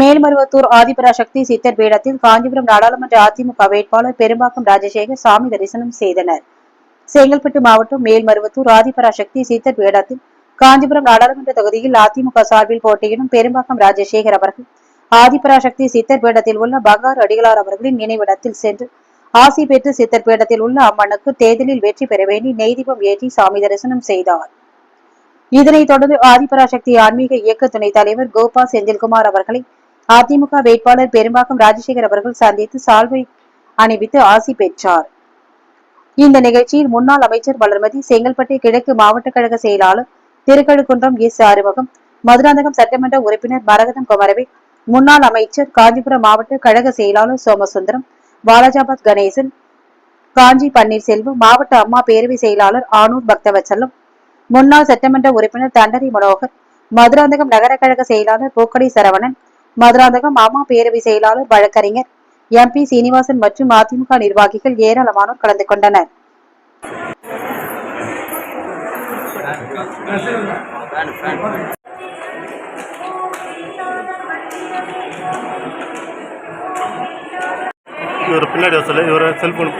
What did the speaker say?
மேல்மருவத்தூர் ஆதிபராசக்தி சித்தர் பீடத்தில் காஞ்சிபுரம் நாடாளுமன்ற அதிமுக வேட்பாளர் பெரும்பாக்கம் ராஜசேகர் சாமி தரிசனம் செய்தனர். செங்கல்பட்டு மாவட்டம் மேல்மருவத்தூர் ஆதிபராசக்தி சித்தர் பீடத்தில் காஞ்சிபுரம் நாடாளுமன்ற தொகுதியில் அதிமுக சார்பில் போட்டியிடும் பெரும்பாக்கம் ராஜசேகர் அவர்கள் ஆதிபராசக்தி சித்தர் பீடத்தில் உள்ள பகார் அடிகளார் அவர்களின் நினைவிடத்தில் சென்று ஆசி பெற்று சித்தர் பீடத்தில் உள்ள அம்மனுக்கு தேர்தலில் வெற்றி பெற வேண்டி நெய்தீபம் ஏற்றி சாமி தரிசனம் செய்தார். இதனைத் தொடர்ந்து ஆதிபராசக்தி ஆன்மீக இயக்க துணைத் தலைவர் கோபா செந்தில்குமார் அவர்களை அதிமுக வேட்பாளர் பெரும்பாக்கம் ராஜசேகர் அவர்கள் சந்தித்து சால்வை அணிவித்து ஆசி பெற்றார். இந்த நிகழ்ச்சியில் முன்னாள் அமைச்சர் வளர்மதி செங்கல்பட்டு கிழக்கு மாவட்ட கழக செயலாளர் திருக்கழுக்குன்றம் எஸ் ஆறுமுகம் மதுராந்தகம் சட்டமன்ற உறுப்பினர் மரகதம் குமரவே முன்னாள் அமைச்சர் காஞ்சிபுரம் மாவட்ட கழக செயலாளர் சோமசுந்தரம் பாலாஜாபாத் கணேசன் காஞ்சி பன்னீர்செல்வம் மாவட்ட அம்மா பேரவை செயலாளர் ஆனூர் பக்தவச்சலம் முன்னாள் சட்டமன்ற உறுப்பினர் தண்டரி மனோகர் மதுராந்தகம் நகர கழக செயலாளர் போக்கடி சரவணன் மதுராந்தகம் அம்மா பேரவை செயலாளர் வழக்கறிஞர் எம்பி சீனிவாசன் மற்றும் அதிமுக நிர்வாகிகள் ஏராளமானோர் கலந்து கொண்டனர். இவர் பின்னாடி வர இவர் செல்ஃபோன்